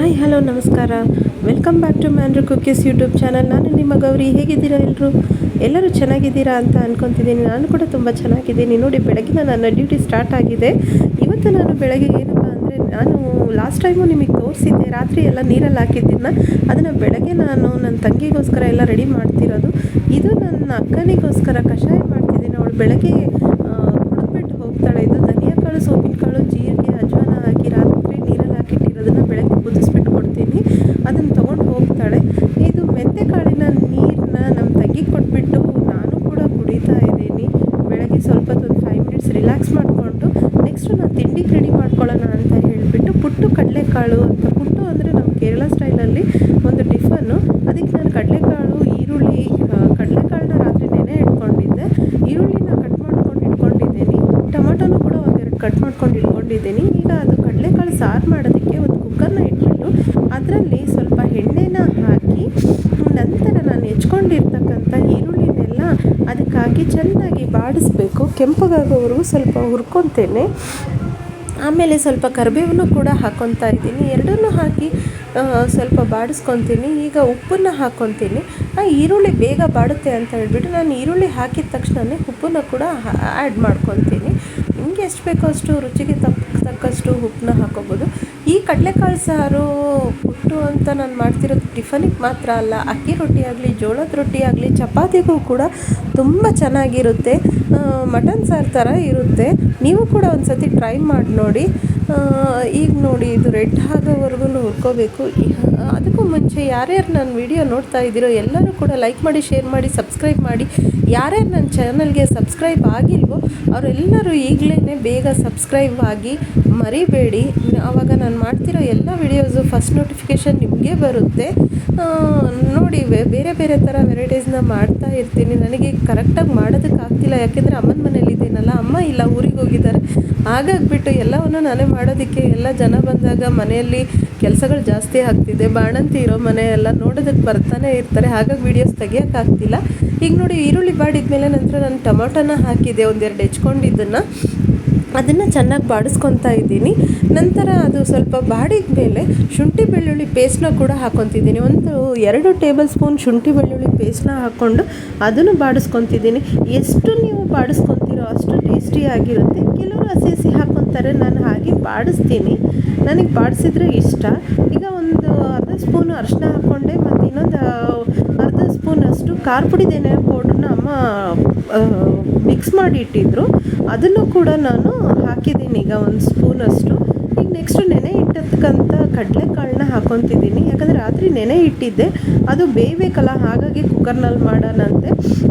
Hi, hello, ನಮಸ್ಕಾರ. Welcome back to ಮ್ಯಾನ್ರು cookies YouTube channel. ನಾನು ನಿಮ್ಮ ಗೌರಿ. ಹೇಗಿದ್ದೀರಾ ಎಲ್ಲರೂ ಎಲ್ಲರೂ ಚೆನ್ನಾಗಿದ್ದೀರಾ ಅಂತ ಅನ್ಕೊತಿದ್ದೀನಿ. ನಾನು ಕೂಡ ತುಂಬ ಚೆನ್ನಾಗಿದ್ದೀನಿ. ನೋಡಿ, ಬೆಳಗಿನ ನನ್ನ ಡ್ಯೂಟಿ ಸ್ಟಾರ್ಟ್ ಆಗಿದೆ. ಇವತ್ತು ನಾನು ಬೆಳಗ್ಗೆ ಏನಪ್ಪ ಅಂದರೆ, ನಾನು ಲಾಸ್ಟ್ ಟೈಮು ನಿಮಗೆ ತೋರಿಸಿದ್ದೆ, ರಾತ್ರಿ ಎಲ್ಲ ನೀರಲ್ಲಿ ಹಾಕಿದ್ದಿನ ಅದನ್ನು ಬೆಳಗ್ಗೆ ನಾನು ನನ್ನ ತಂಗಿಗೋಸ್ಕರ ಎಲ್ಲ ರೆಡಿ ಮಾಡ್ತಿರೋದು. ಇದು ನನ್ನ ಅಕ್ಕನಿಗೋಸ್ಕರ ಕಷಾಯ ಮಾಡ್ತಿದ್ದೀನಿ. ಅವಳು ಬೆಳಗ್ಗೆ ಆ, ಕುಡಿದ್ಬಿಟ್ಟು ಹೋಗ್ತಾಳೆ ಇದು ಧನಿಯಾ ಕಾಳು ಸೋಪಿನ ಕಾಳು ಜೀರಿಗೆ ಅಜ್ವಾನ ಹಾಕಿ ರಾತ್ರಿ ನೀರಲ್ಲಿ ಹಾಕಿಟ್ಟಿರೋದನ್ನ ಬೆಳಗ್ಗೆ ಕುದಿಸ್ಬಿಟ್ಟು ಕೊಡ್ತೀನಿ ಅದನ್ನು ತೊಗೊಂಡು ಹೋಗ್ತಾಳೆ ಇದು ಮೆಂತೆ ಕಾಳಿನ ನೀರನ್ನ ನಮ್ಮ ತಂಗಿಗೆ ಕೊಟ್ಬಿಟ್ಟು ನಾನು ಕೂಡ ಕುಡಿತಾ ಇದ್ದೀನಿ ಬೆಳಗ್ಗೆ ಸ್ವಲ್ಪ ಒಂದು ಫೈವ್ ಮಿನಿಟ್ಸ್ ರಿಲ್ಯಾಕ್ಸ್ ಮಾಡಿಕೊಂಡು ನೆಕ್ಸ್ಟು ನಾನು ತಿಂಡಿಗೆ ರೆಡಿ ಮಾಡ್ಕೊಳ್ಳೋಣ ಅಂತ ಹೇಳಿಬಿಟ್ಟು ಪುಟ್ಟು ಕಡಲೆಕಾಳು ಅಂತ ಪುಟ್ಟು ಅಂದರೆ ನಮ್ಮ ಕೇರಳ ಸ್ಟೈಲಲ್ಲಿ ಒಂದು ಟಿಫನ್ನು ಅದಕ್ಕೆ ನಾನು ಕಡಲೆಕಾಳು ಈರುಳ್ಳಿ ಆ, ಕಡಲೆಕಾಳನ್ನ ರಾತ್ರಿ ನೆನೆ ಇಟ್ಕೊಂಡಿದ್ದೆ ಈರುಳ್ಳಿನ ಕಟ್ ಮಾಡ್ಕೊಂಡು ಇಟ್ಕೊಂಡಿದ್ದೀನಿ ಟೊಮೊಟೊನು ಕೂಡ ಒಂದೆರಡು ಕಟ್ ಮಾಡ್ಕೊಂಡು ಇಟ್ಕೊಂಡಿದ್ದೀನಿ ಈಗ ಅದು ಕಡಲೆಕಾಳು ಸಾರು ಮಾಡೋದಕ್ಕೆ ಒಂದು ಕುಕ್ಕರ್ನ ಇಟ್ಬಿಟ್ಟು ಅದರಲ್ಲಿ ಸ್ವಲ್ಪ ಎಣ್ಣೆನ ಹಾಕಿ ನಂತರ ನಾನು ಹೆಚ್ಕೊಂಡಿರ್ತಕ್ಕಂಥ ಈರುಳ್ಳಿನೆಲ್ಲ ಅದಕ್ಕೆ ಹಾಕಿ ಚೆನ್ನಾಗಿ ಬಾಡಿಸ್ಬೇಕು. ಕೆಂಪಗಾಗೋವರೆಗೂ ಸ್ವಲ್ಪ ಹುರ್ಕೊತೇನೆ. ಆಮೇಲೆ ಸ್ವಲ್ಪ ಕರಿಬೇವನ್ನು ಕೂಡ ಹಾಕ್ಕೊತಾ ಇದ್ದೀನಿ. ಎರಡನ್ನೂ ಹಾಕಿ ಸ್ವಲ್ಪ ಬಾಡಿಸ್ಕೊತೀನಿ. ಈಗ ಉಪ್ಪನ್ನು ಹಾಕ್ಕೊತೀನಿ ಆ, ಈರುಳ್ಳಿ ಬೇಗ ಬಾಡುತ್ತೆ ಅಂತ ಹೇಳಿಬಿಟ್ಟು ನಾನು ಈರುಳ್ಳಿ ಹಾಕಿದ ತಕ್ಷಣವೇ ಉಪ್ಪನ್ನು ಕೂಡ ಆ್ಯಡ್ ಮಾಡ್ಕೊತೀನಿ. ನಿಮಗೆ ಎಷ್ಟು ಬೇಕೋ ಅಷ್ಟು ರುಚಿಗೆ ತಕ್ಕ ತಕ್ಕಷ್ಟು ಉಪ್ಪನ್ನ ಹಾಕೋಬೋದು. ಈ ಕಡಲೆಕಾಳು ಸಾರು ಪುಟ್ಟು ಅಂತ ನಾನು ಮಾಡ್ತಿರೋದು ಟಿಫನಿಗೆ ಮಾತ್ರ ಅಲ್ಲ, ಅಕ್ಕಿ ರೊಟ್ಟಿ ಆಗಲಿ, ಜೋಳದ ರೊಟ್ಟಿ ಆಗಲಿ, ಚಪಾತಿಗೂ ಕೂಡ ತುಂಬ ಚೆನ್ನಾಗಿರುತ್ತೆ. ಮಟನ್ ಸಾರು ಥರ ಇರುತ್ತೆ. ನೀವು ಕೂಡ ಒಂದು ಸತಿ ಟ್ರೈ ಮಾಡಿ ನೋಡಿ. ಈಗ ನೋಡಿ ಇದು ರೆಡ್ ಆಗೋವರೆಗೂ ಹುರ್ಕೋಬೇಕು. ಅದಕ್ಕೂ ಮುಂಚೆ ಯಾರ್ಯಾರು ನನ್ನ ವಿಡಿಯೋ ನೋಡ್ತಾ ಇದ್ದೀರೋ ಎಲ್ಲರೂ ಕೂಡ ಲೈಕ್ ಮಾಡಿ, ಶೇರ್ ಮಾಡಿ, ಸಬ್ಸ್ಕ್ರೈಬ್ ಮಾಡಿ. ಯಾರ್ಯಾರು ನನ್ನ ಚಾನಲ್ಗೆ ಸಬ್ಸ್ಕ್ರೈಬ್ ಆಗಿಲ್ವೋ ಅವರೆಲ್ಲರೂ ಈಗಲೇ ಬೇಗ ಸಬ್ಸ್ಕ್ರೈಬ್ ಆಗಿ ಮರಿಬೇಡಿ. ಆವಾಗ ನಾನು ಮಾಡ್ತಿರೋ ಎಲ್ಲ ವಿಡಿಯೋಸು ಫಸ್ಟ್ ನೋಟಿಫಿಕೇಷನ್ ನಿಮಗೆ ಬರುತ್ತೆ. ನೋಡಿ ಬೇರೆ ಬೇರೆ ಥರ ವೆರೈಟೀಸ್ನ ಮಾಡ್ತಾ ಇರ್ತೀನಿ. ನನಗೆ ಕರೆಕ್ಟಾಗಿ ಮಾಡೋದಕ್ಕಾಗ್ತಿಲ್ಲ. ಯಾಕೆಂದರೆ ಅಮ್ಮನ ಮನೇಲಿದ್ದೀನಲ್ಲ ಅಮ್ಮ ಇಲ್ಲ, ಊರಿಗೆ ಹೋಗಿದ್ದಾರೆ. ಹಾಗಾಗ್ಬಿಟ್ಟು ಎಲ್ಲವನ್ನು ನಾನೇ ಮಾಡೋದಕ್ಕೆ ಎಲ್ಲ ಜನ ಬಂದಾಗ ಮನೆಯಲ್ಲಿ ಕೆಲಸಗಳು ಜಾಸ್ತಿ ಆಗ್ತಿದೆ. ಬಾಣಂತಿ ಇರೋ ಮನೆ ಎಲ್ಲ ನೋಡೋದಕ್ಕೆ ಬರ್ತಾನೆ ಇರ್ತಾರೆ. ಹಾಗಾಗಿ ವೀಡಿಯೋಸ್ ತೆಗಿಯೋಕ್ಕಾಗ್ತಿಲ್ಲ. ಈಗ ನೋಡಿ, ಈರುಳ್ಳಿ ಬಾಡಿದ ಮೇಲೆ ನಂತರ ನಾನು ಟೊಮೊಟೊನ ಹಾಕಿದೆ, ಒಂದೆರಡು ಹೆಚ್ಕೊಂಡಿದ್ದನ್ನು ಅದನ್ನು ಚೆನ್ನಾಗಿ ಬಾಡಿಸ್ಕೊತಾ ಇದ್ದೀನಿ. ನಂತರ ಅದು ಸ್ವಲ್ಪ ಬಾಡಿದ ಮೇಲೆ ಶುಂಠಿ ಬೆಳ್ಳುಳ್ಳಿ ಪೇಸ್ಟ್ನ ಕೂಡ ಹಾಕ್ಕೊತಿದ್ದೀನಿ ಒಂದು ಎರಡು ಟೇಬಲ್ ಸ್ಪೂನ್ ಶುಂಠಿ ಬೆಳ್ಳುಳ್ಳಿ ಪೇಸ್ಟ್ನ ಹಾಕ್ಕೊಂಡು ಅದನ್ನು ಬಾಡಿಸ್ಕೊತಿದ್ದೀನಿ. ಎಷ್ಟು ನೀವು ಬಾಡಿಸ್ಕೊತೀರೋ ಅಷ್ಟು ಟೇಸ್ಟಿಯಾಗಿರುತ್ತೆ ಕೆಲವರು ಹಸಿ ಹಸಿ ಹಾಕ್ಕೊತಾರೆ ನಾನು ಹಾಗೆ ಬಾಡಿಸ್ತೀನಿ. ನನಗೆ ಬಾಡಿಸಿದ್ರೆ ಇಷ್ಟ. ಈಗ ಒಂದು ಅರ್ಧ ಸ್ಪೂನು ಅರಿಶಿನ ಹಾಕ್ಕೊಂಡೆ ಮತ್ತು ಇನ್ನೊಂದು ಅರ್ಧ ಸ್ಪೂನಷ್ಟು ಖಾರ ಪುಡಿದೇನೆ ಪೌಡ್ರನ್ನ ಅಮ್ಮ ಮಿಕ್ಸ್ ಮಾಡಿ ಇಟ್ಟಿದ್ರು. ಅದನ್ನು ಕೂಡ ನಾನು ಹಾಕಿದ್ದೀನಿ ಈಗ ಒಂದು ಸ್ಪೂನಷ್ಟು. ಈಗ ನೆಕ್ಸ್ಟ್ ನೆನೆ ಇಟ್ಟಕ್ಕಂಥ ಕಡಲೆಕಾಳನ್ನ ಹಾಕೊತಿದ್ದೀನಿ. ಯಾಕಂದರೆ ರಾತ್ರಿ ನೆನೆ ಇಟ್ಟಿದ್ದೆ. ಅದು ಬೇಯಬೇಕಲ್ಲ, ಹಾಗಾಗಿ ಕುಕ್ಕರ್ನಲ್ಲಿ ಮಾಡೋಣಂತೆ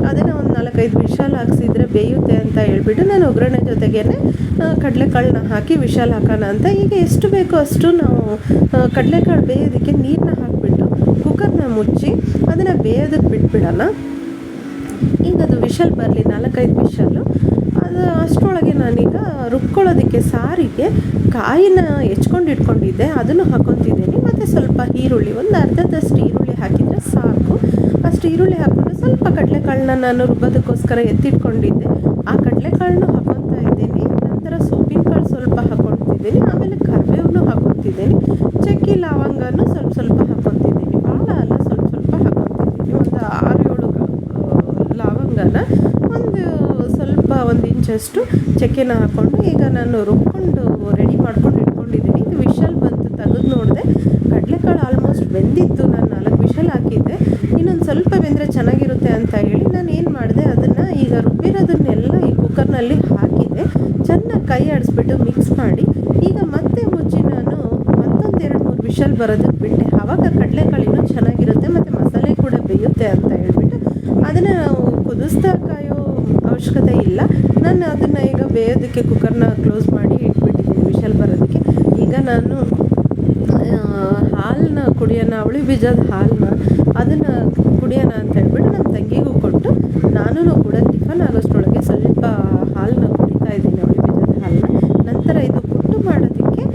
ಅದನ್ನು ಒಂದು ನಾಲ್ಕೈದು ವಿಶಾಲ್ ಹಾಕ್ಸಿದ್ರೆ ಬೇಯುತ್ತೆ ಅಂತ ಹೇಳ್ಬಿಟ್ಟು ನಾನು ಒಗ್ಗರಣೆ ಜೊತೆಗೇ ಕಡಲೆಕಾಳನ್ನ ಹಾಕಿ ವಿಶಾಲ್ ಹಾಕೋಣ ಅಂತ. ಈಗ ಎಷ್ಟು ಬೇಕೋ ಅಷ್ಟು ನಾವು ಕಡಲೆ ಕಡಲೆಕಾಳು ಬೇಯೋದಕ್ಕೆ ನೀರನ್ನ ಹಾಕಿಬಿಟ್ಟು ಕುಕ್ಕರ್ನ ಮುಚ್ಚಿ ಅದನ್ನು ಬೇಯೋದಕ್ಕೆ ಬಿಟ್ಬಿಡೋಣ. ಈಗ ಅದು ವಿಶಲ್ ಬರಲಿ, ನಾಲ್ಕೈದು ವಿಷಲ್ಲು ಅದು ಅಷ್ಟರೊಳಗೆ ನಾನೀಗ ರುಬ್ಕೊಳ್ಳೋದಕ್ಕೆ ಸಾರಿಗೆ ಕಾಯಿನ ಹೆಚ್ಕೊಂಡು ಇಟ್ಕೊಂಡಿದ್ದೆ, ಅದನ್ನು ಹಾಕೊತಿದ್ದೀನಿ ಮತ್ತು ಸ್ವಲ್ಪ ಈರುಳ್ಳಿ, ಒಂದು ಅರ್ಧದಷ್ಟು ಈರುಳ್ಳಿ ಹಾಕಿದರೆ ಸಾಕು. ಅಷ್ಟು ಈರುಳ್ಳಿ ಹಾಕೊಂಡು ಸ್ವಲ್ಪ ಕಡಲೆಕಾಳನ್ನ ನಾನು ರುಬ್ಬೋದಕ್ಕೋಸ್ಕರ ಎತ್ತಿಟ್ಕೊಂಡಿದ್ದೆ. ಆ ಕಡಲೆಕಾಳನ್ನು ಹಾಕೊತಾ ಇದ್ದೀನಿ. ನಂತರ ಸೋಪಿನ ಕಾಳು ಸ್ವಲ್ಪ ಹಾಕ್ಕೊಳ್ತಿದ್ದೀನಿ ಆಮೇಲೆ ಕರಿಬೇವನ್ನು ಹಾಕೊತಿದ್ದೀನಿ ಚಕ್ಕಿ, ಲವಂಗನೂ ಸ್ವಲ್ಪ ಸ್ವಲ್ಪ ಹಾಕೊತಿದ್ದೀನಿ ಭಾಳ ಅಲ್ಲ ಸ್ವಲ್ಪ ಸ್ವಲ್ಪ ಹಾಕೊತಿದ್ದೀನಿ ಒಂದು ಆರು ಏಳು ಆ, ಲವಂಗನ ಒಂದು ಸ್ವಲ್ಪ ಇಂಚಷ್ಟು ಚಕ್ಕೆನ ಹಾಕ್ಕೊಂಡು ಈಗ ನಾನು ರುಬ್ಕೊಂಡು ರೆಡಿ ಮಾಡ್ಕೊಂಡು ಇಟ್ಕೊಂಡಿದ್ದೀನಿ. ಇದು ವಿಶಲ್ ಬಂತು, ತೆಗೆದು ನೋಡಿದೆ. ಕಡಲೆಕಾಳು ಆಲ್ಮೋಸ್ಟ್ ಬೆಂದಿತ್ತು. ನಾನು ನಾಲ್ಕು ವಿಶಲ್ ಹಾಕಿದ್ದೆ. ಇನ್ನೊಂದು ಸ್ವಲ್ಪ ಬೆಂದರೆ ಚೆನ್ನಾಗಿರುತ್ತೆ ಅಂತ ಹೇಳಿ ನಾನು ಏನು ಮಾಡಿದೆ, ಅದನ್ನು ಈಗ ರುಬ್ಬಿರೋದನ್ನೆಲ್ಲ ಈ ಕುಕ್ಕರ್ನಲ್ಲಿ ಹಾಕಿದೆ ಚೆನ್ನಾಗಿ ಕೈ ಆಡಿಸ್ಬಿಟ್ಟು ಮಿಕ್ಸ್ ಮಾಡಿ. ಈಗ ಮತ್ತೆ ಮುಚ್ಚಿ ನಾನು ಮತ್ತೊಂದು ಎರಡು ಮೂರು ವಿಶಲ್ ಬರೋದಕ್ಕೆ ಬಿಟ್ಟೆ. ಆವಾಗ ಕಡಲೆಕಾಳು ಇನ್ನೂ ಚೆನ್ನಾಗಿರುತ್ತೆ, ಮತ್ತು ಮಸಾಲೆ ಕೂಡ ಬೇಯುತ್ತೆ ಅಂತ ಹೇಳ್ಬಿಟ್ಟು ಅದನ್ನು ನಾವು ಕುದಿಸ್ತಾ ಕಾಯೋ ಅವಶ್ಯಕತೆ ಇಲ್ಲ. ನಾನು ಅದನ್ನು ಈಗ ಬೇಯೋದಕ್ಕೆ ಕುಕ್ಕರ್ನ ಕ್ಲೋಸ್ ಮಾಡಿ ಇಟ್ಬಿಟ್ಟಿದ್ದೀನಿ, ವಿಷಲ್ ಬರೋದಕ್ಕೆ. ಈಗ ನಾನು ಹಾಲನ್ನ ಕುಡಿಯೋಣ, ಅವಳಿ ಬೀಜದ ಹಾಲನ್ನ ಅದನ್ನು ಕುಡಿಯೋಣ ಅಂತ ಹೇಳ್ಬಿಟ್ಟು ನಮ್ಮ ತಂಗಿಗೂ ಕೊಟ್ಟು ನಾನು ಕೂಡ ಟಿಫನ್ ಆಗೋಷ್ಟರೊಳಗೆ ಸ್ವಲ್ಪ ಹಾಲನ್ನ ಕುಡಿತಾ ಇದ್ದೀನಿ ಅವಳಿ ಬೀಜದ ಹಾಲನ್ನ ನಂತರ ಇದು ಪುಟ್ಟು ಮಾಡೋದಕ್ಕೆ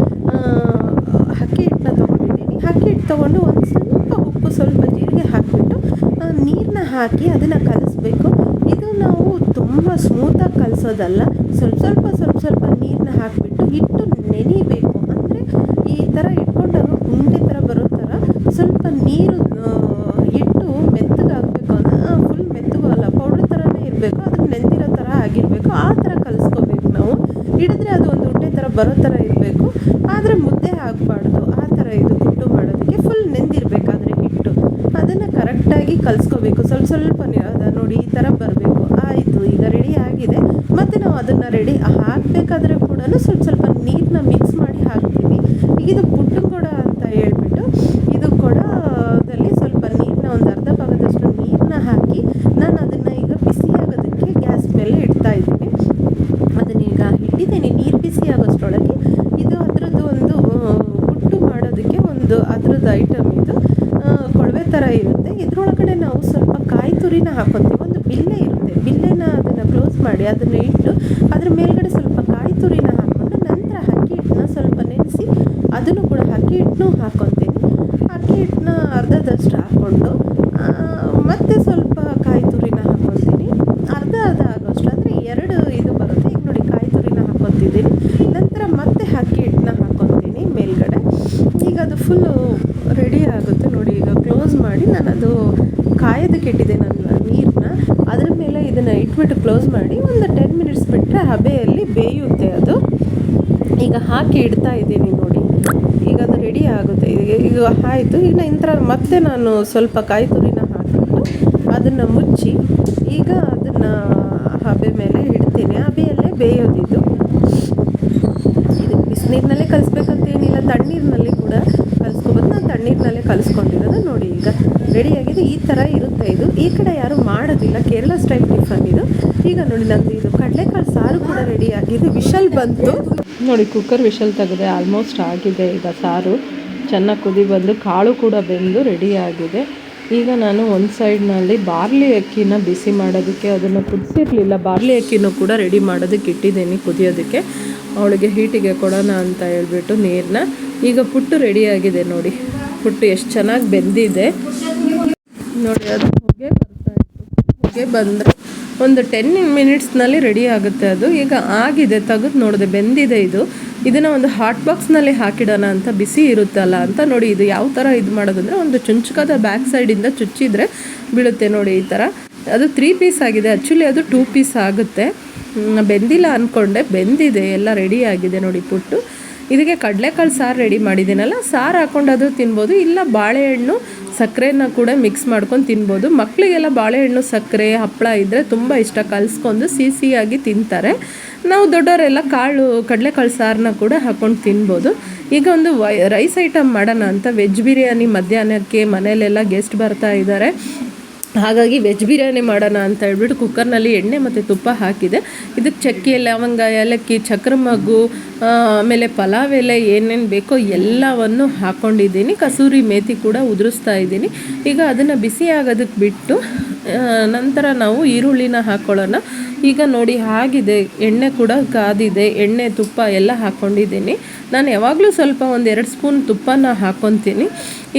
ಹಕ್ಕಿ ಹಿಟ್ಟನ್ನ ತೊಗೊಂಡಿದ್ದೀನಿ. ಅಕ್ಕಿ ಹಿಟ್ಟು ತೊಗೊಂಡು ಒಂದು ಸ್ವಲ್ಪ ಉಪ್ಪು, ಸ್ವಲ್ಪ ಜೀರಿಗೆ ಹಾಕಿಬಿಟ್ಟು ನೀರನ್ನ ಹಾಕಿ ಅದನ್ನು ಕಲಿಸ್ಬೇಕು. ಕಲಿಸೋದಲ್ಲ ಸ್ವಲ್ಪ ಸ್ವಲ್ಪ ಸ್ವಲ್ಪ ಸ್ವಲ್ಪ ನೀರನ್ನ ಹಾಕಿಬಿಟ್ಟು ಹಿಟ್ಟು ನೆನಿಬೇಕು. ಅಂದರೆ ಈ ಥರ ಇಟ್ಕೊಂಡಾಗ ಉಂಡೆ ಥರ ಬರೋ ಥರ ಸ್ವಲ್ಪ ನೀರು ಹಿಟ್ಟು ಮೆತ್ತಗಾಗಬೇಕು ಫುಲ್ ಮೆತ್ತಗೂ ಅಲ್ಲ ಪೌಡ್ರ್ ಥರನೇ ಇರಬೇಕು. ಅದು ನೆಂದಿರೋ ಥರ ಆಗಿರಬೇಕು. ಆ ಥರ ಕಲಿಸ್ಕೋಬೇಕು ನಾವು. ಹಿಡಿದ್ರೆ ಅದು ಒಂದು ಉಂಡೆ ಥರ ಬರೋ ಥರ ಇರಬೇಕು. ಆದರೆ ಮುದ್ದೆ ಆಗಬಾರ್ದು ಆ ಥರ ಇದು ಹಿಟ್ಟು ಮಾಡೋದಕ್ಕೆ ಫುಲ್ ನೆಂದಿರಬೇಕಾದ್ರೆ ಹಿಟ್ಟು. ಅದನ್ನು ಕರೆಕ್ಟಾಗಿ ಕಲಿಸ್ಕೋಬೇಕು. ಸ್ವಲ್ಪ ಸ್ವಲ್ಪ ನೋಡಿ, ಈ ಥರ ಬರಬೇಕು. ಆಯಿತು, ಈಗ ರೆಡಿ ಆಗಿದೆ. ಮತ್ತು ನಾವು ಅದನ್ನು ರೆಡಿ ಹಾಕಬೇಕಾದ್ರೆ ಕೂಡ ಸ್ವಲ್ಪ ಸ್ವಲ್ಪ ನೀರನ್ನ ಮಿಕ್ಸ್ ಮಾಡಿ ಹಾಕ್ತೀವಿ. ಈಗ ಇದು ಪುಟ್ಟು ಕೊಡ ಅಂತ ಹೇಳ್ಬಿಟ್ಟು ಇದು ಕೊಡದಲ್ಲಿ ಸ್ವಲ್ಪ ನೀರನ್ನ ಒಂದು ಅರ್ಧ ಭಾಗದಷ್ಟು ನೀರನ್ನ ಹಾಕಿ ನಾನು ಅದನ್ನು ಈಗ ಬಿಸಿ ಆಗೋದಕ್ಕೆ ಗ್ಯಾಸ್ ಮೇಲೆ ಇಡ್ತಾ ಇದ್ದೀನಿ. ಅದನ್ನೀಗ ಇಟ್ಟಿದ್ದೀನಿ, ನೀರು ಬಿಸಿ ಆಗೋಷ್ಟರೊಳಗೆ. ಇದು ಅದರದ್ದು ಒಂದು ಪುಟ್ಟು ಮಾಡೋದಕ್ಕೆ ಒಂದು ಅದರದ್ದು ಐಟಮ್ ಇದು. ಕೊಳವೆ ಥರ ಇರುತ್ತೆ. ಇದರೊಳಗಡೆ ನಾವು ಸ್ವಲ್ಪ ಕಾಯಿ ತುರಿನ ಹಾಕೊತೀವಿ ಒಂದು ಬಿಲ್ಲೆ ಇರುತ್ತೆ ಬಿಲ್ಲೆನ ಅದನ್ನು ಮಾಡಿ ಅದನ್ನು ಇಟ್ಟು ಅದ್ರ ಮೇಲ್ಗಡೆ ಸ್ವಲ್ಪ ಕಾಯಿ ತುರಿನ ಹಾಕ್ಕೊಂಡು ನಂತರ ಅಕ್ಕಿ ಹಿಟ್ಟನ್ನ ಸ್ವಲ್ಪ ನೆನೆಸಿ ಅದನ್ನು ಕೂಡ ಅಕ್ಕಿ ಹಿಟ್ಟನ್ನು ಹಾಕ್ಕೊತೀನಿ ಅಕ್ಕಿ ಹಿಟ್ಟನ್ನ ಅರ್ಧದಷ್ಟು ಹಾಕ್ಕೊಂಡು ಮತ್ತೆ ಸ್ವಲ್ಪ ಕಾಯಿ ತುರಿನ ಹಾಕ್ಕೊತೀನಿ ಅರ್ಧ ಅರ್ಧ ಆಗೋಷ್ಟು ಅಂದರೆ ಎರಡು ಇದು ಬರುತ್ತೆ. ಈಗ ನೋಡಿ ಕಾಯಿ ತುರಿನ ಹಾಕ್ಕೊತಿದ್ದೀನಿ ನಂತರ ಮತ್ತೆ ಅಕ್ಕಿ ಹಿಟ್ಟನ್ನ ಹಾಕ್ಕೊತೀನಿ ಮೇಲ್ಗಡೆ. ಈಗ ಅದು ಫುಲ್ಲು ರೆಡಿ ಆಗುತ್ತೆ. ನೋಡಿ ಈಗ ಕ್ಲೋಸ್ ಮಾಡಿ ನಾನು ಅದು ಕಾಯೋದಕ್ಕೆ ಇಟ್ಟಿದ್ದೆ ನನ್ನ ನೀರನ್ನ ಅದ್ರ ಮೇಲೆ ಇದನ್ನು ಇಟ್ಬಿಟ್ಟು ಕ್ಲೋಸ್ ಮಾಡಿ ಒಂದು ಟೆನ್ ಮಿನಿಟ್ಸ್ ಬಿಟ್ಟರೆ ಹಬೆಯಲ್ಲಿ ಬೇಯುತ್ತೆ ಅದು. ಈಗ ಹಾಕಿ ಇಡ್ತಾ ಇದ್ದೀನಿ ನೋಡಿ. ಈಗ ಅದು ರೆಡಿ ಆಗುತ್ತೆ. ಈಗ ಆಯಿತು. ಈಗ ನಂತರ ಮತ್ತೆ ನಾನು ಸ್ವಲ್ಪ ಕಾಯಿ ತುರಿನ ಹಾಕಿಬಿಟ್ಟು ಅದನ್ನು ಮುಚ್ಚಿ ಈಗ ಅದನ್ನು ಹಬೆ ಮೇಲೆ ಇಡ್ತೀನಿ. ಹಬೆಯಲ್ಲೇ ಬೇಯೋದಿದ್ದು ಬಿಸಿನೀರಿನಲ್ಲೇ ಕಲಿಸ್ಬೇಕಂತ ಏನಿಲ್ಲ. ತಣ್ಣೀರಿನಲ್ಲಿ ಕೂಡ ಕಲಿಸ್ಕೋಬೋದು ನಾನು ತಣ್ಣೀರಿನಲ್ಲೇ ಕಲಿಸ್ಕೊಂಡಿರೋದು ನೋಡಿ. ಈಗ ರೆಡಿಯಾಗಿದೆ ಈ ಥರ ಇರುತ್ತೆ ಇದು. ಈ ಕಡೆ ಯಾರು ಮಾಡೋದಿಲ್ಲ. ಕೇರಳ ಸ್ಟೈಲ್ ಟಿಫನ್ ಇದು. ಈಗ ನೋಡಿ ನಂದು ಇದು ಕಡಲೆಕಾಳು ಸಾರು ಕೂಡ ರೆಡಿ ಆಗಿದೆ ವಿಷಲ್ ಬಂತು. ನೋಡಿ ಕುಕ್ಕರ್ ವಿಷಲ್ ತೆಗೆದೆ ಆಲ್ಮೋಸ್ಟ್ ಆಗಿದೆ ಈಗ ಸಾರು. ಚೆನ್ನಾಗಿ ಕುದಿ ಬಂದು ಕಾಳು ಕೂಡ ಬೆಂದು ರೆಡಿ ಆಗಿದೆ. ಈಗ ನಾನು ಒಂದು ಸೈಡ್ನಲ್ಲಿ ಬಾರ್ಲಿ ಅಕ್ಕಿನ ಬಿಸಿ ಮಾಡೋದಕ್ಕೆ ಅದನ್ನು ಕುದಿಸಿರಲಿಲ್ಲ. ಬಾರ್ಲಿ ಅಕ್ಕಿನೂ ಕೂಡ ರೆಡಿ ಮಾಡೋದಕ್ಕೆ ಇಟ್ಟಿದ್ದೀನಿ ಕುದಿಯೋದಕ್ಕೆ. ಅವಳಿಗೆ ಹೀಟಿಗೆ ಕೊಡೋಣ ಅಂತ ಹೇಳ್ಬಿಟ್ಟು ನೀರನ್ನ ಈಗ ಪುಟ್ಟು ರೆಡಿಯಾಗಿದೆ ನೋಡಿ. ಪುಟ್ಟು ಎಷ್ಟು ಚೆನ್ನಾಗಿ ಬೆಂದಿದೆ. ನೋಡಿ, ಅದು ಹೊಗೆ ಬರ್ತಾ ಇತ್ತು. ಹೊಗೆ ಬಂದರೆ ಒಂದು ಟೆನ್ ಮಿನಿಟ್ಸ್ನಲ್ಲಿ ರೆಡಿ ಆಗುತ್ತೆ ಅದು. ಈಗ ಆಗಿದೆ, ತೆಗೆದು ನೋಡಿದೆ, ಬೆಂದಿದೆ ಇದು. ಇದನ್ನು ಒಂದು ಹಾಟ್ ಬಾಕ್ಸ್ನಲ್ಲಿ ಹಾಕಿಡೋಣ ಅಂತ ಬಿಸಿ ಇರುತ್ತಲ್ಲ ಅಂತ ನೋಡಿ, ಇದು ಯಾವ ಥರ ಇದು ಮಾಡೋದಂದರೆ ಒಂದು ಚುಂಚುಕದ ಬ್ಯಾಕ್ ಸೈಡಿಂದ ಚುಚ್ಚಿದ್ರೆ ಬೀಳುತ್ತೆ ನೋಡಿ ಈ ಥರ ಅದು ತ್ರೀ ಪೀಸ್ ಆಗಿದೆ. ಆ್ಯಕ್ಚುಲಿ ಅದು ಟೂ ಪೀಸ್ ಆಗುತ್ತೆ. ಬೆಂದಿಲ್ಲ ಅಂದ್ಕೊಂಡೆ ಬೆಂದಿದೆ, ಎಲ್ಲ ರೆಡಿ ಆಗಿದೆ ನೋಡಿ ಪುಟ್ಟು. ಇದಕ್ಕೆ ಕಡಲೆಕಾಳು ಸಾರು ರೆಡಿ ಮಾಡಿದ್ದೀನಲ್ಲ, ಸಾರು ಹಾಕೊಂಡು ಅದು ತಿನ್ಬೋದು, ಇಲ್ಲ ಬಾಳೆಹಣ್ಣು ಸಕ್ಕರೆನ ಕೂಡ ಮಿಕ್ಸ್ ಮಾಡ್ಕೊಂಡು ತಿನ್ಬೋದು. ಮಕ್ಕಳಿಗೆಲ್ಲ ಬಾಳೆಹಣ್ಣು ಸಕ್ಕರೆ, ಹಪ್ಪಳ ಇದ್ದರೆ ತುಂಬ ಇಷ್ಟ, ಕಲಿಸ್ಕೊಂಡು ಸಿಹಿ ಸಿಹಿಯಾಗಿ ತಿಂತಾರೆ. ನಾವು ದೊಡ್ಡವರೆಲ್ಲ ಕಾಳು, ಕಡಲೆಕಾಳು ಸಾರನ್ನ ಕೂಡ ಹಾಕ್ಕೊಂಡು ತಿನ್ಬೋದು. ಈಗ ಒಂದು ವೈ ರೈಸ್ ಐಟಮ್ ಮಾಡೋಣ ಅಂತ ವೆಜ್ ಬಿರಿಯಾನಿ ಮಧ್ಯಾಹ್ನಕ್ಕೆ ಮನೆಯಲ್ಲೆಲ್ಲ ಗೆಸ್ಟ್ ಬರ್ತಾ ಇದ್ದಾರೆ. ಹಾಗಾಗಿ ವೆಜ್ ಬಿರಿಯಾನಿ ಮಾಡೋಣ ಅಂತ ಹೇಳ್ಬಿಟ್ಟು ಕುಕ್ಕರ್ನಲ್ಲಿ ಎಣ್ಣೆ ಮತ್ತು ತುಪ್ಪ ಹಾಕಿದೆ. ಇದಕ್ಕೆ ಚಕ್ಕೆ, ಲವಂಗ, ಏಲಕ್ಕಿ ಚಕ್ರ ಮಗ್ಗು ಆಮೇಲೆ ಪಲಾವ್ ಎಲೆ ಏನೇನು ಬೇಕೋ ಎಲ್ಲವನ್ನು ಹಾಕ್ಕೊಂಡಿದ್ದೀನಿ ಕಸೂರಿ ಮೇತಿ ಕೂಡ ಉದುರಿಸ್ತಾ ಇದ್ದೀನಿ. ಈಗ ಅದನ್ನು ಬಿಸಿ ಆಗೋದಕ್ಕೆ ಬಿಟ್ಟು ನಂತರ ನಾವು ಈರುಳ್ಳಿನ ಹಾಕ್ಕೊಳ್ಳೋಣ ಈಗ ನೋಡಿ ಆಗಿದೆ ಎಣ್ಣೆ ಕೂಡ ಕಾದಿದೆ, ಎಣ್ಣೆ, ತುಪ್ಪ ಎಲ್ಲ ಹಾಕ್ಕೊಂಡಿದ್ದೀನಿ ನಾನು ಯಾವಾಗಲೂ ಸ್ವಲ್ಪ ಒಂದು ಎರಡು ಸ್ಪೂನ್ ತುಪ್ಪನ ಹಾಕ್ಕೊತೀನಿ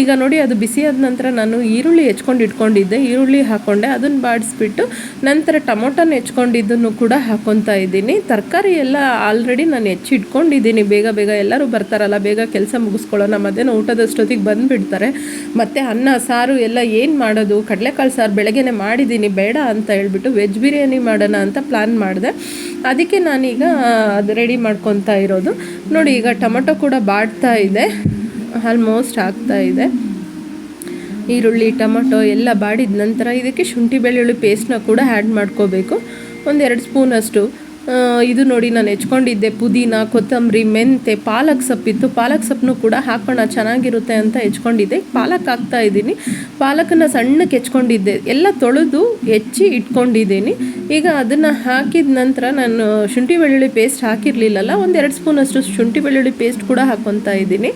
ಈಗ ನೋಡಿ ಅದು ಬಿಸಿ ಆದ ನಂತರ ನಾನು ಈರುಳ್ಳಿ ಹೆಚ್ಕೊಂಡು ಇಟ್ಕೊಂಡಿದ್ದೆ. ಈರುಳ್ಳಿ ಹಾಕ್ಕೊಂಡೆ ಅದನ್ನು ಬಾಡಿಸ್ಬಿಟ್ಟು ನಂತರ ಟೊಮೊಟೊನ ಹೆಚ್ಕೊಂಡಿದ್ದನ್ನು ಕೂಡ ಹಾಕ್ಕೊತಾ ಇದ್ದೀನಿ. ತರಕಾರಿ ಎಲ್ಲ ಆಲ್ರೆಡಿ ನಾನು ಹೆಚ್ಚಿಟ್ಕೊಂಡಿದ್ದೀನಿ ಬೇಗ ಬೇಗ ಎಲ್ಲರೂ ಬರ್ತಾರಲ್ಲ, ಬೇಗ ಕೆಲಸ ಮುಗಿಸ್ಕೊಳ್ಳೋಣ, ಮಧ್ಯಾಹ್ನ ಊಟದಷ್ಟೊತ್ತಿಗೆ ಬಂದುಬಿಡ್ತಾರೆ. ಮತ್ತು ಅನ್ನ, ಸಾರು ಎಲ್ಲ ಏನು ಮಾಡೋದು? ಕಡಲೆಕಾಳು ಸಾರು ಬೆಳಗ್ಗೆನೆ ಮಾಡಿದ್ದೀನಿ. ಬೇಡ ಅಂತ ಹೇಳ್ಬಿಟ್ಟು ವೆಜ್ ಬಿರಿಯಾನಿ ಮಾಡೋಣ ಅಂತ ಪ್ಲ್ಯಾನ್ ಮಾಡಿದೆ. ಅದಕ್ಕೆ ನಾನೀಗ ಅದು ರೆಡಿ ಮಾಡ್ಕೊತಾ ಇರೋದು. ನೋಡಿ ಈಗ ಟೊಮೊಟೊ ಕೂಡ ಬಾಡ್ತಾ ಇದೆ. ಆಲ್ಮೋಸ್ಟ್ ಆಗ್ತಾ ಇದೆ. ಈರುಳ್ಳಿ, ಟೊಮೊಟೊ ಎಲ್ಲ ಬಾಡಿದ ನಂತರ ಇದಕ್ಕೆ ಶುಂಠಿ, ಬೆಳ್ಳುಳ್ಳಿ ಪೇಸ್ಟ್ನ ಕೂಡ ಆ್ಯಡ್ ಮಾಡ್ಕೋಬೇಕು. ಒಂದೆರಡು ಸ್ಪೂನಷ್ಟು ಇದು ನೋಡಿ ನಾನು ಹೆಚ್ಕೊಂಡಿದ್ದೆ ಪುದೀನ, ಕೊತ್ತಂಬರಿ, ಮೆಂತೆ, ಪಾಲಕ್ ಸೊಪ್ಪಿತ್ತು. ಪಾಲಕ್ ಸೊಪ್ಪನ್ನು ಕೂಡ ಹಾಕೋಣ, ಚೆನ್ನಾಗಿರುತ್ತೆ ಅಂತ ಹೆಚ್ಕೊಂಡಿದ್ದೆ. ಪಾಲಕ್ ಹಾಕ್ತಾ ಇದ್ದೀನಿ. ಪಾಲಕನ್ನು ಸಣ್ಣಕ್ಕೆ ಹೆಚ್ಕೊಂಡಿದ್ದೆ. ಎಲ್ಲ ತೊಳೆದು ಹೆಚ್ಚಿ ಇಟ್ಕೊಂಡಿದ್ದೀನಿ. ಈಗ ಅದನ್ನು ಹಾಕಿದ ನಂತರ ನಾನು ಶುಂಠಿ ಬೆಳ್ಳುಳ್ಳಿ ಪೇಸ್ಟ್ ಹಾಕಿರಲಿಲ್ಲಲ್ಲ, ಒಂದೆರಡು ಸ್ಪೂನಷ್ಟು ಶುಂಠಿ ಬೆಳ್ಳುಳ್ಳಿ ಪೇಸ್ಟ್ ಕೂಡ ಹಾಕ್ಕೊತಾ ಇದ್ದೀನಿ.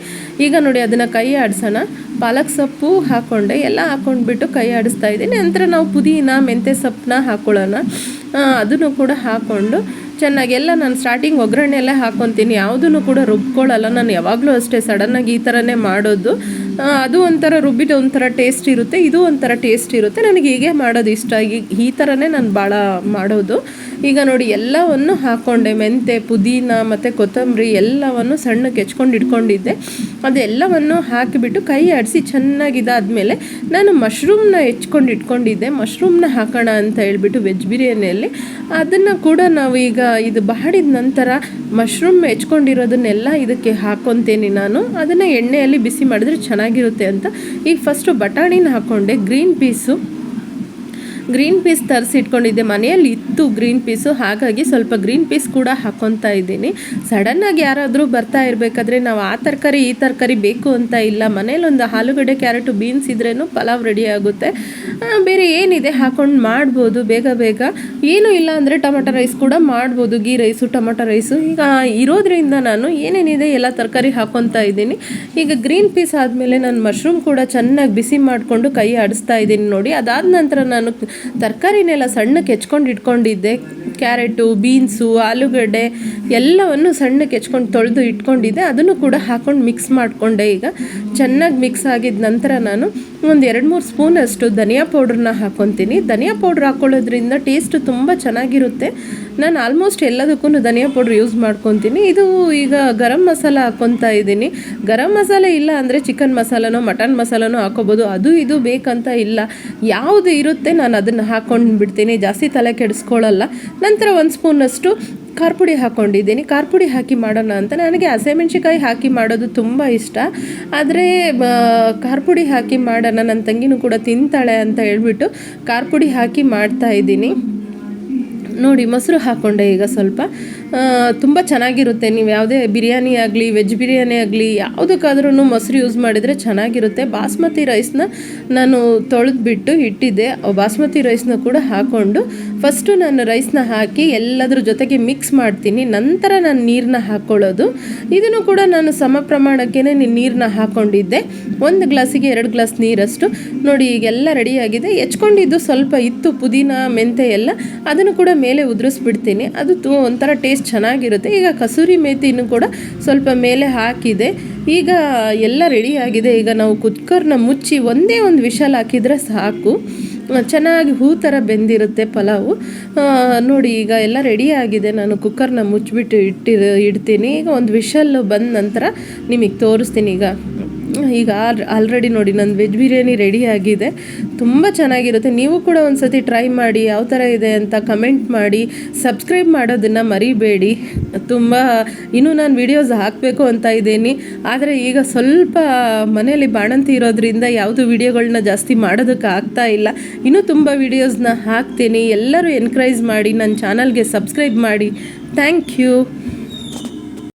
ಈಗ ನೋಡಿ ಅದನ್ನು ಕೈ ಆಡಿಸೋಣ ಪಾಲಕ್ ಸೊಪ್ಪು ಹಾಕ್ಕೊಂಡೆ ಎಲ್ಲ ಹಾಕ್ಕೊಂಡ್ಬಿಟ್ಟು ಕೈ ಆಡಿಸ್ತಾ ಇದ್ದೀನಿ. ನಂತರ ನಾವು ಪುದೀನ, ಮೆಂತ್ಯ ಸೊಪ್ಪನ್ನ ಹಾಕ್ಕೊಳ್ಳೋಣ ಅದನ್ನು ಕೂಡ ಹಾಕ್ಕೊಂಡು ಚೆನ್ನಾಗಿ ಎಲ್ಲ ನಾನು ಸ್ಟಾರ್ಟಿಂಗ್ ಒಗ್ಗರಣೆ ಎಲ್ಲ ಹಾಕ್ಕೊತೀನಿ ಯಾವುದನ್ನು ಕೂಡ ರುಬ್ಕೊಳ್ಳಲ್ಲ. ನಾನು ಯಾವಾಗಲೂ ಅಷ್ಟೇ ಸಡನ್ನಾಗಿ ಈ ಥರನೇ ಮಾಡೋದು. ಅದು ಒಂಥರ ರುಬ್ಬಿಟ್ಟು ಒಂಥರ ಟೇಸ್ಟ್ ಇರುತ್ತೆ. ಇದು ಒಂಥರ ಟೇಸ್ಟ್ ಇರುತ್ತೆ. ನನಗೆ ಹೀಗೆ ಮಾಡೋದು ಇಷ್ಟ. ಈಗ ಈ ಥರನೇ ನಾನು ಭಾಳ ಮಾಡೋದು. ಈಗ ನೋಡಿ, ಎಲ್ಲವನ್ನು ಹಾಕ್ಕೊಂಡೆ ಮೆಂತೆ, ಪುದೀನ ಮತ್ತು ಕೊತ್ತಂಬರಿ ಎಲ್ಲವನ್ನು ಸಣ್ಣಕ್ಕೆ ಹೆಚ್ಕೊಂಡು ಇಟ್ಕೊಂಡಿದ್ದೆ. ಅದೆಲ್ಲವನ್ನು ಹಾಕಿಬಿಟ್ಟು ಕೈ ಆಡಿಸಿ ಚೆನ್ನಾಗಿ ಇದಾದ್ಮೇಲೆ ನಾನು ಮಶ್ರೂಮ್ನ ಹೆಚ್ಕೊಂಡು ಇಟ್ಕೊಂಡಿದ್ದೆ. ಮಶ್ರೂಮ್ನ ಹಾಕೋಣ ಅಂತ ಹೇಳ್ಬಿಟ್ಟು ವೆಜ್ ಬಿರಿಯಾನಿಯಲ್ಲಿ. ಅದನ್ನು ಕೂಡ ನಾವು ಈಗ ಇದು ಬಾಡಿದ ನಂತರ ಮಶ್ರೂಮ್ ಹೆಚ್ಕೊಂಡಿರೋದನ್ನೆಲ್ಲ ಇದಕ್ಕೆ ಹಾಕೊತೇನೆ ನಾನು. ಅದನ್ನು ಎಣ್ಣೆಯಲ್ಲಿ ಬಿಸಿ ಮಾಡಿದ್ರೆ ಚೆನ್ನಾಗಿರುತ್ತೆ ಅಂತ. ಈಗ ಫಸ್ಟು ಬಟಾಣಿನ ಹಾಕ್ಕೊಂಡೆ ಗ್ರೀನ್ ಪೀಸು ಗ್ರೀನ್ ಪೀಸ್ ತರಿಸಿಟ್ಕೊಂಡಿದ್ದೆ ಮನೆಯಲ್ಲಿ, ಇತ್ತು ಗ್ರೀನ್ ಪೀಸು. ಹಾಗಾಗಿ ಸ್ವಲ್ಪ ಗ್ರೀನ್ ಪೀಸ್ ಕೂಡ ಹಾಕ್ಕೊತಾ ಇದ್ದೀನಿ. ಸಡನ್ನಾಗಿ ಯಾರಾದರೂ ಬರ್ತಾ ಇರಬೇಕಾದ್ರೆ ನಾವು ಆ ತರಕಾರಿ, ಈ ತರಕಾರಿ ಬೇಕು ಅಂತ ಇಲ್ಲ. ಮನೇಲಿ ಒಂದು ಆಲೂಗಡ್ಡೆ, ಕ್ಯಾರೆಟು, ಬೀನ್ಸ್ ಇದ್ರೇನು ಪಲಾವ್ ರೆಡಿ ಆಗುತ್ತೆ. ಬೇರೆ ಏನಿದೆ ಹಾಕೊಂಡು ಮಾಡ್ಬೋದು ಬೇಗ ಬೇಗ. ಏನೂ ಇಲ್ಲ ಅಂದರೆ ಟೊಮೊಟೊ ರೈಸ್ ಕೂಡ ಮಾಡ್ಬೋದು. Ghee rice, tomato rice. ಈಗ ಇರೋದ್ರಿಂದ ನಾನು ಏನೇನಿದೆ ಎಲ್ಲ ತರಕಾರಿ ಹಾಕ್ಕೊತಾ ಇದ್ದೀನಿ. ಈಗ ಗ್ರೀನ್ ಪೀಸ್ ಆದಮೇಲೆ ನಾನು ಮಶ್ರೂಮ್ ಕೂಡ ಚೆನ್ನಾಗಿ ಬಿಸಿ ಮಾಡಿಕೊಂಡು ಕೈ ಆಡಿಸ್ತಾ ಇದ್ದೀನಿ ನೋಡಿ. ಅದಾದ ನಂತರ ನಾನು ತರಕಾರಿನೆಲ್ಲ ಸಣ್ಣಕ್ಕೆ ಹೆಚ್ಕೊಂಡು ಇಟ್ಕೊಂಡಿದ್ದೆ. ಕ್ಯಾರೆಟು, ಬೀನ್ಸು, ಆಲೂಗಡ್ಡೆ ಎಲ್ಲವನ್ನು ಸಣ್ಣಕ್ಕೆ ಹೆಚ್ಕೊಂಡು ತೊಳೆದು ಇಟ್ಕೊಂಡಿದ್ದೆ. ಅದನ್ನು ಕೂಡ ಹಾಕ್ಕೊಂಡು ಮಿಕ್ಸ್ ಮಾಡಿಕೊಂಡೆ. ಈಗ ಚೆನ್ನಾಗಿ ಮಿಕ್ಸ್ ಆಗಿದ ನಂತರ ನಾನು ಒಂದು ಎರಡು ಮೂರು ಸ್ಪೂನಷ್ಟು ಧನಿಯಾ ಪೌಡ್ರನ್ನ ಹಾಕ್ಕೊತೀನಿ ಧನಿಯಾ ಪೌಡ್ರ್ ಹಾಕ್ಕೊಳ್ಳೋದ್ರಿಂದ ಟೇಸ್ಟ್ ತುಂಬ ಚೆನ್ನಾಗಿರುತ್ತೆ. ನಾನು ಆಲ್ಮೋಸ್ಟ್ ಎಲ್ಲದಕ್ಕೂ ಧನಿಯಾ ಪೌಡ್ರ್ ಯೂಸ್ ಮಾಡ್ಕೊತೀನಿ. ಇದು ಈಗ ಗರಂ ಮಸಾಲ ಹಾಕ್ಕೊತಾ ಇದ್ದೀನಿ. ಗರಂ ಮಸಾಲೆ ಇಲ್ಲ ಅಂದರೆ ಚಿಕನ್ ಮಸಾಲನೋ ಮಟನ್ ಮಸಾಲನೋ ಹಾಕೋಬೋದು. ಅದು ಇದು ಬೇಕಂತ ಇಲ್ಲ. ಯಾವುದು ಇರುತ್ತೆ ನಾನು ಅದನ್ನು ಹಾಕ್ಕೊಂಡು ಬಿಡ್ತೀನಿ, ಜಾಸ್ತಿ ತಲೆ ಕೆಡಿಸ್ಕೊಳ್ಳಲ್ಲ ನಂತರ ಒಂದು ಸ್ಪೂನಷ್ಟು ಖಾರ ಪುಡಿ ಹಾಕ್ಕೊಂಡಿದ್ದೀನಿ ಖಾರ ಪುಡಿ ಹಾಕಿ ಮಾಡೋಣ ಅಂತ ನನಗೆ ಹಸಿಮೆಣ್ಸಿಕಾಯಿ ಹಾಕಿ ಮಾಡೋದು ತುಂಬ ಇಷ್ಟ. ಆದರೆ ಖಾರ ಪುಡಿ ಹಾಕಿ ಮಾಡೋಣ ನನ್ನ ತಂಗಿನೂ ಕೂಡ ತಿಂತಾಳೆ ಅಂತ ಹೇಳ್ಬಿಟ್ಟು ಖಾರ ಪುಡಿ ಹಾಕಿ ಮಾಡ್ತಾ ಇದ್ದೀನಿ. ನೋಡಿ, ಮೊಸರು ಹಾಕ್ಕೊಂಡೆ ಈಗ ಸ್ವಲ್ಪ. ತುಂಬ ಚೆನ್ನಾಗಿರುತ್ತೆ. ನೀವು ಯಾವುದೇ ಬಿರಿಯಾನಿ ಆಗಲಿ ವೆಜ್ ಬಿರಿಯಾನಿ ಆಗಲಿ ಯಾವುದಕ್ಕಾದ್ರೂ ಮೊಸರು ಯೂಸ್ ಮಾಡಿದರೆ ಚೆನ್ನಾಗಿರುತ್ತೆ. ಬಾಸ್ಮತಿ ರೈಸ್ನ ನಾನು ತೊಳೆದ್ಬಿಟ್ಟು ಇಟ್ಟಿದ್ದೆ. ಬಾಸ್ಮತಿ ರೈಸ್ನ ಕೂಡ ಹಾಕ್ಕೊಂಡು ಫಸ್ಟು ನಾನು ರೈಸ್ನ ಹಾಕಿ ಎಲ್ಲದ್ರ ಜೊತೆಗೆ ಮಿಕ್ಸ್ ಮಾಡ್ತೀನಿ. ನಂತರ ನಾನು ನೀರನ್ನ ಹಾಕ್ಕೊಳ್ಳೋದು ಇದನ್ನು ಕೂಡ ನಾನು ಸಮ ಪ್ರಮಾಣಕ್ಕೆ ನೀರನ್ನ ಹಾಕ್ಕೊಂಡಿದ್ದೆ ಒಂದು ಗ್ಲಾಸಿಗೆ ಎರಡು ಗ್ಲಾಸ್ ನೀರಷ್ಟು. ನೋಡಿ, ಈಗೆಲ್ಲ ರೆಡಿಯಾಗಿದೆ ಹೆಚ್ಕೊಂಡಿದ್ದು ಸ್ವಲ್ಪ ಇತ್ತು, ಪುದೀನ ಮೆಂತೆ ಎಲ್ಲ. ಅದನ್ನು ಕೂಡ ಮೇಲೆ ಉದುರಿಸ್ಬಿಡ್ತೀನಿ. ಅದು ಒಂಥರ ಟೇಸ್ಟ್ ಚೆನ್ನಾಗಿರುತ್ತೆ. ಈಗ ಕಸೂರಿ ಮೇಥಿನೂ ಕೂಡ ಸ್ವಲ್ಪ ಮೇಲೆ ಹಾಕಿದೆ. ಈಗ ಎಲ್ಲ ರೆಡಿಯಾಗಿದೆ ಈಗ ನಾವು ಕುಕ್ಕರ್ನ ಮುಚ್ಚಿ ಒಂದೇ ಒಂದು ವಿಷಲ್ ಹಾಕಿದರೆ ಸಾಕು. ಚೆನ್ನಾಗಿ ಹೂ ಥರ ಬೆಂದಿರುತ್ತೆ ಪಲಾವು. ನೋಡಿ ಈಗ ಎಲ್ಲ ರೆಡಿಯಾಗಿದೆ ನಾನು ಕುಕ್ಕರ್ನ ಮುಚ್ಚಿಬಿಟ್ಟು ಇಟ್ಟಿರೋ, ಇಡ್ತೀನಿ. ಈಗ ಒಂದು ವಿಷಲ್ಲು ಬಂದ ನಂತರ ನಿಮಗೆ ತೋರಿಸ್ತೀನಿ ಈಗ. ಈಗ ಆಲ್ರೆಡಿ ನೋಡಿ ನನ್ನ ವೆಜ್ ಬಿರಿಯಾನಿ ರೆಡಿ ಆಗಿದೆ. ತುಂಬ ಚೆನ್ನಾಗಿರುತ್ತೆ. ನೀವು ಕೂಡ ಒಂದು ಸತಿ ಟ್ರೈ ಮಾಡಿ, ಯಾವ ಥರ ಇದೆ ಅಂತ ಕಮೆಂಟ್ ಮಾಡಿ ಸಬ್ಸ್ಕ್ರೈಬ್ ಮಾಡೋದನ್ನು ಮರಿಬೇಡಿ. ತುಂಬ, ಇನ್ನೂ ನಾನು ವಿಡಿಯೋಸ್ ಹಾಕಬೇಕು ಅಂತ ಇದ್ದೀನಿ. ಆದರೆ ಈಗ ಸ್ವಲ್ಪ ಮನೆಯಲ್ಲಿ ಬಾಣಂತಿ ಇರೋದ್ರಿಂದ ಯಾವುದು ವಿಡಿಯೋಗಳನ್ನ ಜಾಸ್ತಿ ಮಾಡೋದಕ್ಕೆ ಆಗ್ತಾ ಇಲ್ಲ. ಇನ್ನೂ ತುಂಬ ವಿಡಿಯೋಸ್ನ ಹಾಕ್ತೀನಿ. ಎಲ್ಲರೂ ಎನ್ಕರೇಜ್ ಮಾಡಿ ನನ್ನ ಚಾನಲ್ಗೆ ಸಬ್ಸ್ಕ್ರೈಬ್ ಮಾಡಿ. Thank you